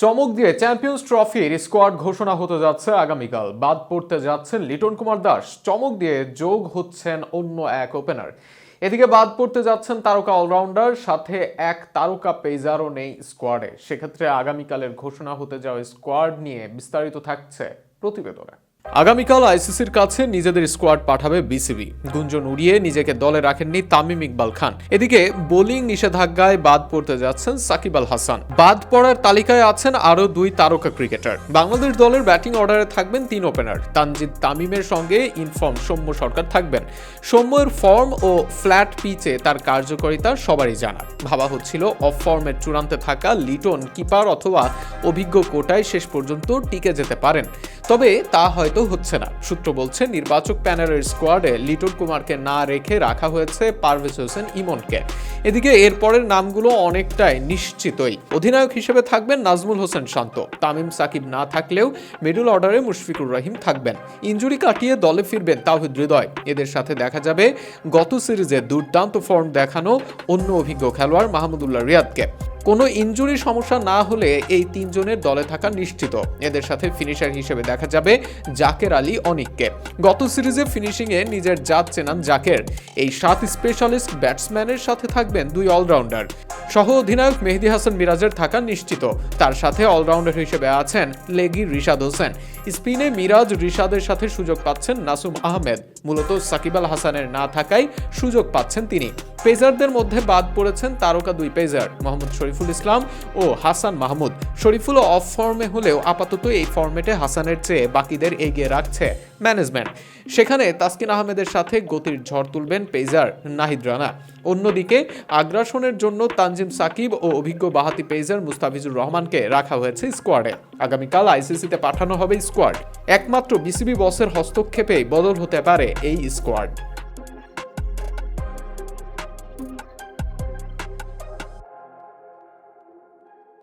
চমক দিয়ে চ্যাম্পিয়ন্স ট্রফির স্কোয়াড ঘোষণা হতে যাচ্ছে আগামীকাল। বাদ পড়তে যাচ্ছেন লিটন কুমার দাস। চমক দিয়ে যোগ হচ্ছেন অন্য এক ওপেনার। এদিকে বাদ পড়তে যাচ্ছেন তারকা অলরাউন্ডার, সাথে এক তারকা পেজারও নেই স্কোয়াডে। সেক্ষেত্রে আগামীকালের ঘোষণা হতে যাওয়া স্কোয়াড নিয়ে বিস্তারিত থাকছে প্রতিবেদনে। আগামীকাল আইসিসির কাছে নিজেদের স্কোয়াড পাঠাবে বিসিবি। গুঞ্জন উড়িয়ে নিজেকে দলে রাখেননি তামিম ইকবাল খান। এদিকে বোলিং নিষেধাজ্ঞায় বাদ পড়তে যাচ্ছেন সাকিব আল হাসান। বাদ পড়ার তালিকায় আছেন আরও দুই তারকা ক্রিকেটার। বাংলাদেশ দলের ব্যাটিং অর্ডারে থাকবেন তিন ওপেনার। তানজিদ তামিমের সঙ্গে ইনফর্ম সৌম্য সরকার থাকবেন। সৌম্যের ফর্ম ও ফ্ল্যাট পিচে তার কার্যকারিতা সবারই জানা ভাবা হচ্ছিল অফ ফর্মের চূড়ান্তে থাকা লিটন কিপার অথবা অভিজ্ঞ কোটায় শেষ পর্যন্ত টিকে যেতে পারেন। তবে তা হয়তো হচ্ছে না। সূত্র বলছে, নির্বাচক প্যানেলের স্কোয়াডে লিটন কুমারকে না রেখে রাখা হয়েছে পারভেজ হোসেন ইমনকে। এদিকে এরপরের নামগুলো অনেকটাই নিশ্চিতই। অধিনায়ক হিসেবে থাকবেন নাজমুল হোসেন শান্ত। তামিম সাকিব না থাকলেও মিডল অর্ডারে মুশফিকুর রহিম থাকবেন। ইঞ্জুরি কাটিয়ে দলে ফিরবেন তাহিদ হৃদয়। এদের সাথে দেখা যাবে, গত সিরিজে দুর্দান্ত ফর্ম দেখানো অন্য অভিজ্ঞ খেলোয়াড় মাহমুদুল্লাহ রিয়াদকে। কোনো ইনজুরি সমস্যা না হলে এই তিনজনের দলে থাকা নিশ্চিত। এদের সাথে ফিনিশার হিসেবে দেখা যাবে জাকের আলী অনিককে। গত সিরিজে ফিনিশিংয়ে নিজের জাত চেনান জাকের। এই সাত স্পেশালিস্ট ব্যাটসম্যানের সাথে থাকবেন দুই অলরাউন্ডার সহ অধিনায়ক মেহেদি হাসান মিরাজের থাকা নিশ্চিত। তার সাথে অলরাউন্ডার হিসেবে আছেন লেগি রিশাদ হোসেন। স্পিনে মিরাজ রিশাদের সাথে সুযোগ পাচ্ছেন নাসুম আহমেদ। মূলত সাকিব আল হাসানের না থাকায় সুযোগ পাচ্ছেন তিনি। পেজারদের মধ্যে বাদ পড়েছেন তারকা দুই পেজার, মোহাম্মদ শরীফুল ইসলাম ও হাসান মাহমুদ। শরীফুল অফ ফর্মে হলেও আপাতত এই ফর্মেটে হাসানের চেয়ে বাকিদের এগিয়ে রাখছে ম্যানেজমেন্ট। সেখানে তাসকিন আহমেদের সাথে গতির ঝড় তুলবেন পেজার নাহিদ রানা। অন্যদিকে আগ্রাসনের জন্য তানজিম সাকিব ও অভিজ্ঞ বাহাতি পেজার মুস্তাফিজুর রহমানকে রাখা হয়েছে স্কোয়াডে। আগামীকাল আইসিসিতে পাঠানো হবে স্কোয়াড। একমাত্র বিসিবি বসের হস্তক্ষেপেই বদল হতে পারে এই স্কোয়াড।